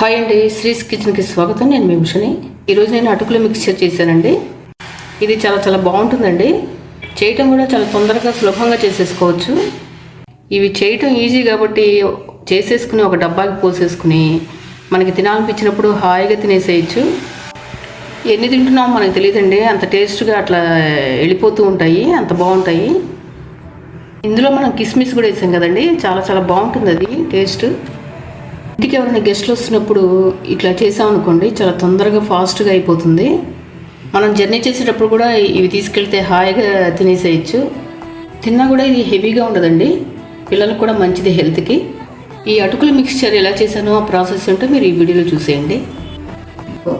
Hi అండి శ్రీస్ కిచెన్కి స్వాగతం. నేను మీ ఈరోజు నేను అటుకుల మిక్స్చర్ చేశానండి. ఇది చాలా చాలా బాగుంటుందండి. చేయటం కూడా చాలా తొందరగా సులభంగా చేసేసుకోవచ్చు. ఇవి చేయటం ఈజీ కాబట్టి చేసేసుకుని ఒక డబ్బాకి పోసేసుకుని మనకి తినాలనిపించినప్పుడు హాయిగా తినేసేయచ్చు. ఎన్ని తింటున్నామో మనకు తెలియదండి. అంత టేస్ట్గా అట్లా వెళ్ళిపోతూ ఉంటాయి. అంత బాగుంటాయి. ఇందులో మనం కిస్మిస్ కూడా వేసాం కదండి. చాలా చాలా బాగుంటుంది అది టేస్ట్. ఇంటికి ఎవరైనా గెస్ట్లు వస్తున్నప్పుడు ఇట్లా చేసామనుకోండి చాలా తొందరగా ఫాస్ట్గా అయిపోతుంది. మనం జర్నీ చేసేటప్పుడు కూడా ఇవి తీసుకెళ్తే హాయిగా తినేసేయచ్చు. తిన్నా కూడా ఇది హెవీగా ఉండదండి. పిల్లలకు కూడా మంచిది హెల్త్కి ఈ అటుకుల మిక్స్చర్ ఎలా చేశానో ఆ ప్రాసెస్ ఉంటే మీరు ఈ వీడియోలో చూసేయండి.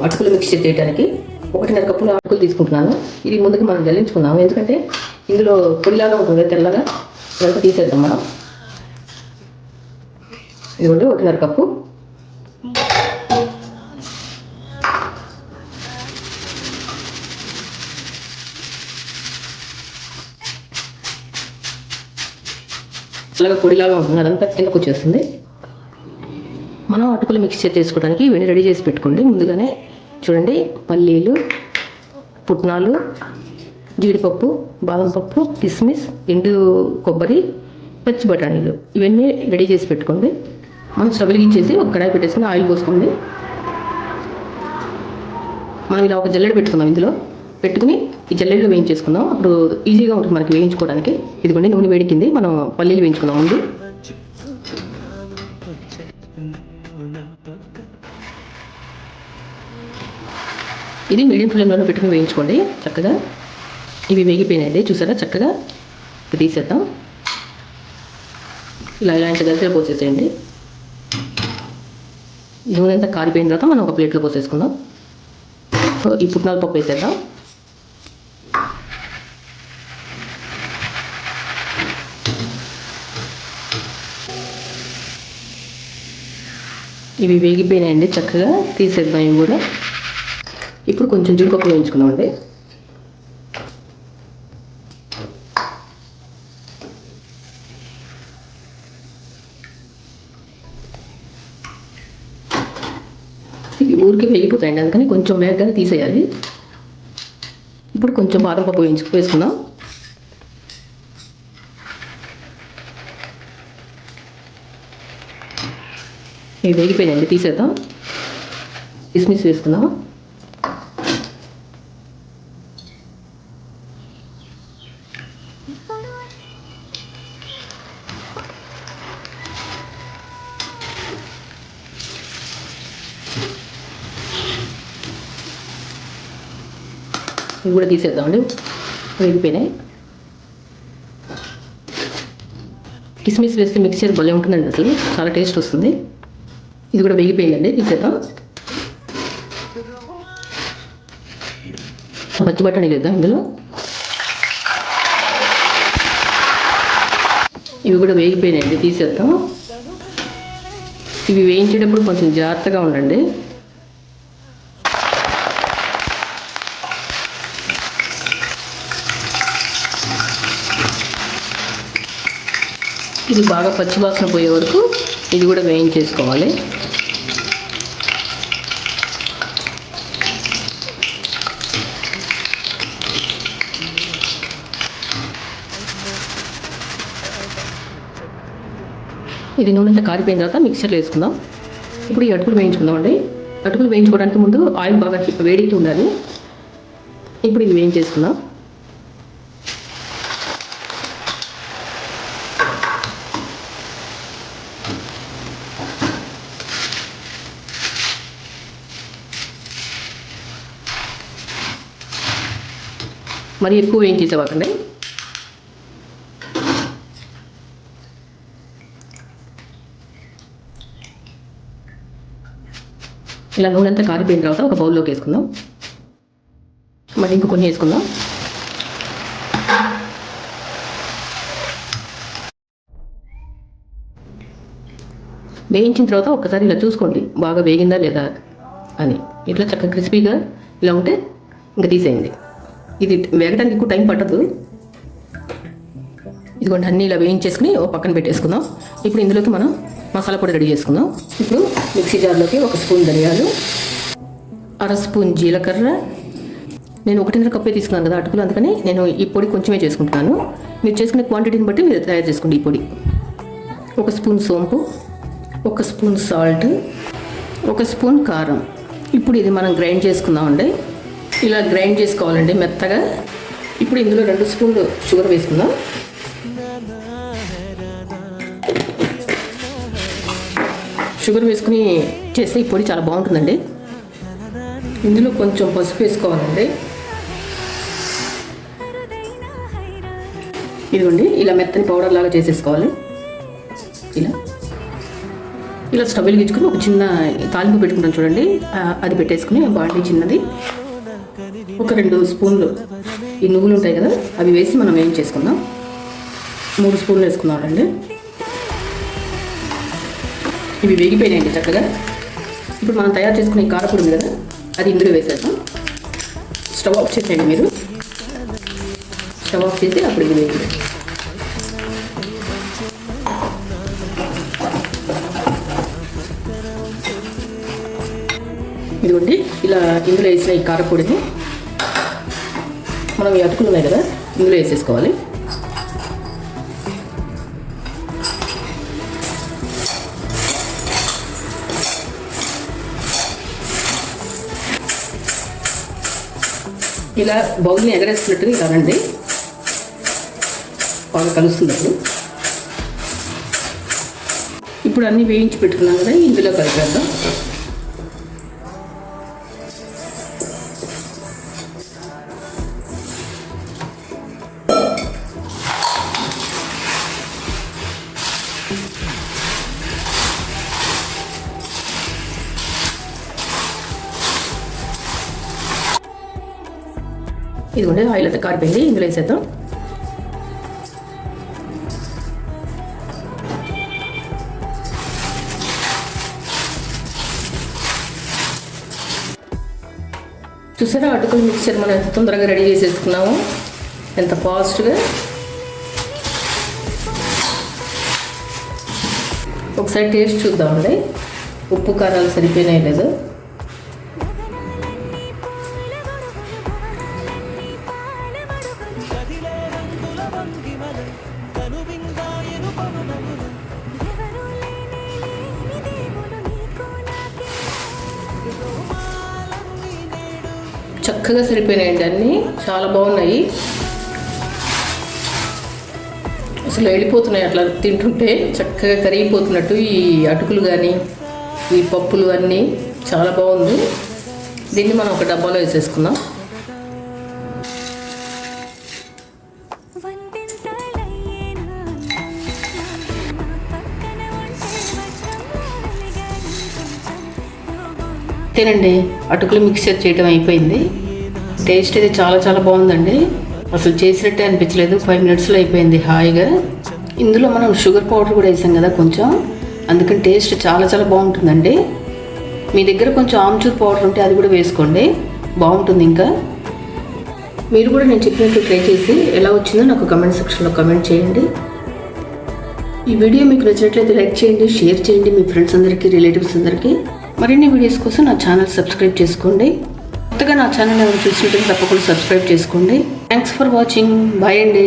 అటుకుల మిక్స్చర్ చేయడానికి ఒకటిన్నర కప్పులు అటుకులు తీసుకుంటున్నాను. ఇది ముందుకు మనం జల్లించుకుందాము ఎందుకంటే ఇందులో పొడిలాగా ఉంటుంది తెల్లగా. ఇదంతా తీసేద్దాం మనం. ఇదిగోండి ఒకటిన్నర కప్పు. అలాగే పొడిలాగా ఉంటుంది అదంతా కిందకు వచ్చేస్తుంది. మనం అటుకులు మిక్స్చర్ చేసుకోవడానికి ఇవన్నీ రెడీ చేసి పెట్టుకోండి. ముందుగానే చూడండి పల్లీలు పుట్నాలు జీడిపప్పు బాదం పప్పు కిస్మిస్ ఎండు కొబ్బరి పచ్చి బఠానీలు. ఇవన్నీ రెడీ చేసి పెట్టుకోండి. మనం స్టవ్ వెలిగించేసి ఒక కడాయి పెట్టేసుకుని ఆయిల్ పోసుకోండి మనం ఇలా ఒక జల్లెడ పెట్టుకుందాం ఇందులో. పెట్టుకుని ఈ జల్లెడలో వేయించేసుకుందాం. అప్పుడు ఈజీగా ఉంటుంది మనకి వేయించుకోవడానికి. ఇదిగోండి నూనె వేడికింది మనం పల్లీలు వేయించుకుందాం ముందు. ఇది మీడియం ఫ్లేమ్లో పెట్టుకుని వేయించుకోండి చక్కగా. ఇవి వేగిపోయినాయి చూసారా? చక్కగా. తీసేద్దాం. ఇలా ఇలాంటి గరిటెలు పోసేసేయండి. నూనె అంతా కారిపోయిన తర్వాత మనం ఒక ప్లేట్లో పోసేసుకుందాం. సో ఈ పుట్నాల పప్పు వేసేద్దాం. ఇవి వేగిపోయినాయండి చక్కగా తీసేద్దాం ఇవి కూడా. ఇప్పుడు కొంచెం జీడిపప్పు వేయించుకుందామండి. ఇవి ఊరికి వేగిపోతాయండి అందుకని కొంచెం వేగంగా తీసేయాలి. ఇప్పుడు కొంచెం బాదం పప్పు వేయించుకు వేసుకుందాం. ఇవి వేగిపోయాయండి తీసేద్దాం. కిస్మిస్ వేసుకుందాం. ఇవి కూడా తీసేద్దామండి. వేగిపోయినాయి. కిస్మిస్ వేస్తే మిక్చర్ భలే ఉంటుందండి అసలు. చాలా టేస్ట్ వస్తుంది. ఇది కూడా వేగిపోయిందండి తీసేద్దాం. పచ్చి బఠానీ లేదా ఇందులో. ఇవి కూడా వేగిపోయినాయండి తీసేద్దాం. ఇవి వేయించేటప్పుడు కొంచెం జాగ్రత్తగా ఉండండి. ఇది బాగా పచ్చివాసన పోయే వరకు ఇది కూడా వేయించేసుకోవాలి. ఇది నూనె అంతా కారిపోయిన తర్వాత మిక్సర్లో వేసుకుందాం. ఇప్పుడు ఈ అటుకులు వేయించుకుందాం అండి అటుకులు వేయించుకోవడానికి ముందు ఆయిల్ బాగా వేడికి ఉండాలి. ఇప్పుడు ఇది వేయించేసుకుందాం. మరి ఎక్కువ వేయించేసేవాకండి ఇలా నూనె అంతా కారిపోయిన తర్వాత ఒక బౌల్లోకి వేసుకుందాం. మరి ఇంక కొన్ని వేసుకుందాం. వేయించిన తర్వాత ఒక్కసారి ఇలా చూసుకోండి బాగా వేగిందా లేదా అని. ఇట్లా చక్కగా క్రిస్పీగా ఇలా ఉంటే ఇంకా తీసేయండి. ఇది వేగడానికి ఎక్కువ టైం పట్టదు. ఇదిగోండి అన్నీ ఇలా వేయించేసుకుని ఓ పక్కన పెట్టేసుకుందాం. ఇప్పుడు ఇందులోకి మనం మసాలా పొడి రెడీ చేసుకుందాం. ఇప్పుడు మిక్సీ జార్లోకి ఒక స్పూన్ ధనియాలు అర స్పూన్ జీలకర్ర. నేను ఒకటిన్నర కప్పే తీసుకున్నాను కదా అటుకులు అందుకని నేను ఈ పొడి కొంచెమే చేసుకుంటున్నాను. మీరు చేసుకునే క్వాంటిటీని బట్టి మీరు తయారు చేసుకోండి ఈ పొడి. ఒక స్పూన్ సోంపు ఒక స్పూన్ సాల్ట్ ఒక స్పూన్ కారం. ఇప్పుడు ఇది మనం గ్రైండ్ చేసుకుందామండి. ఇలా గ్రైండ్ చేసుకోవాలండి మెత్తగా. ఇప్పుడు ఇందులో రెండు స్పూన్లు షుగర్ వేసుకుందాం. షుగర్ వేసుకుని చేస్తే ఈ పొడి చాలా బాగుంటుందండి. ఇందులో కొంచెం పసుపు వేసుకోవాలండి. ఇదిగోండి ఇలా మెత్తని పౌడర్ లాగా చేసేసుకోవాలి. ఇలా. ఇలా స్టవ్ వెలిగించుకుని ఒక చిన్న తాలింపు పెట్టుకుంటాం చూడండి. అది పెట్టేసుకుని బాడీ చిన్నది. ఒక రెండు స్పూన్లు ఈ నువ్వులు ఉంటాయి కదా అవి వేసి మనం ఏం చేసుకుందాం? మూడు స్పూన్లు వేసుకున్నామండి ఇవి వేగిపోయినాయండి చక్కగా. ఇప్పుడు మనం తయారు చేసుకునే ఈ కారపొడి ఉంది కదా అది ఇందులో వేసేద్దాం. స్టవ్ ఆఫ్ చేసేయండి మీరు. స్టవ్ ఆఫ్ చేసి అప్పుడు ఇది వేయండి. ఇదిగోండి ఇలా ఇందులో వేసిన ఈ కారపొడిని మనం ఈ ఉన్నాయి కదా ఇందులో వేసేసుకోవాలి. ఇలా బౌల్ని ఎగరేస్తున్నట్టుగా ఇలా రండి. బాగా కలుస్తున్నప్పుడు. ఇప్పుడు అన్నీ వేయించి పెట్టుకున్నాం కదా ఇందులో కలిపేద్దాం. ఇదిగోండి ఆయిల్ అయితే కారిపోయింది ఇందులో వేసేద్దాం చూసారా? అటుకుల మిక్చర్ మనం ఎంత తొందరగా రెడీ చేసేసుకున్నాము ఎంత ఫాస్ట్గా. ఒకసారి టేస్ట్ చూద్దామండి. ఉప్పు కారాలు సరిపోయినాయి లేదు. చక్కగా సరిపోయినాయండి అన్నీ. చాలా బాగున్నాయి. అసలు వెళ్ళిపోతున్నాయి అట్లా తింటుంటే చక్కగా కరిగిపోతున్నట్టు ఈ అటుకులు కానీ ఈ పప్పులు అన్నీ. చాలా బాగుంది. దీన్ని మనం ఒక డబ్బాలో వేసేసుకుందాం. అంతేనండి. అటుకులు మిక్చర్ చేయడం అయిపోయింది. టేస్ట్ అయితే చాలా చాలా బాగుందండి. అసలు చేసినట్టే అనిపించలేదు. ఫైవ్ మినిట్స్లో అయిపోయింది హాయిగా. ఇందులో మనం షుగర్ పౌడర్ కూడా వేసాం కదా కొంచెం. అందుకని టేస్ట్ చాలా చాలా బాగుంటుందండి. మీ దగ్గర కొంచెం ఆమ్చూర్ పౌడర్ ఉంటే అది కూడా వేసుకోండి. బాగుంటుంది ఇంకా. మీరు కూడా నేను చెప్పినట్టు ట్రై చేసి ఎలా వచ్చిందో నాకు కమెంట్ సెక్షన్లో కమెంట్ చేయండి. ఈ వీడియో మీకు నచ్చినట్లయితే లైక్ చేయండి షేర్ చేయండి మీ ఫ్రెండ్స్ అందరికీ రిలేటివ్స్ అందరికీ. మరిన్ని వీడియోస్ కోసం నా ఛానల్ సబ్స్క్రైబ్ చేసుకోండి. కొత్తగా నా ఛానల్ ఎవరు చూసినట్టు తప్పకుండా సబ్స్క్రైబ్ చేసుకోండి. థ్యాంక్స్ ఫర్ వాచింగ్ బాయ్ అండి.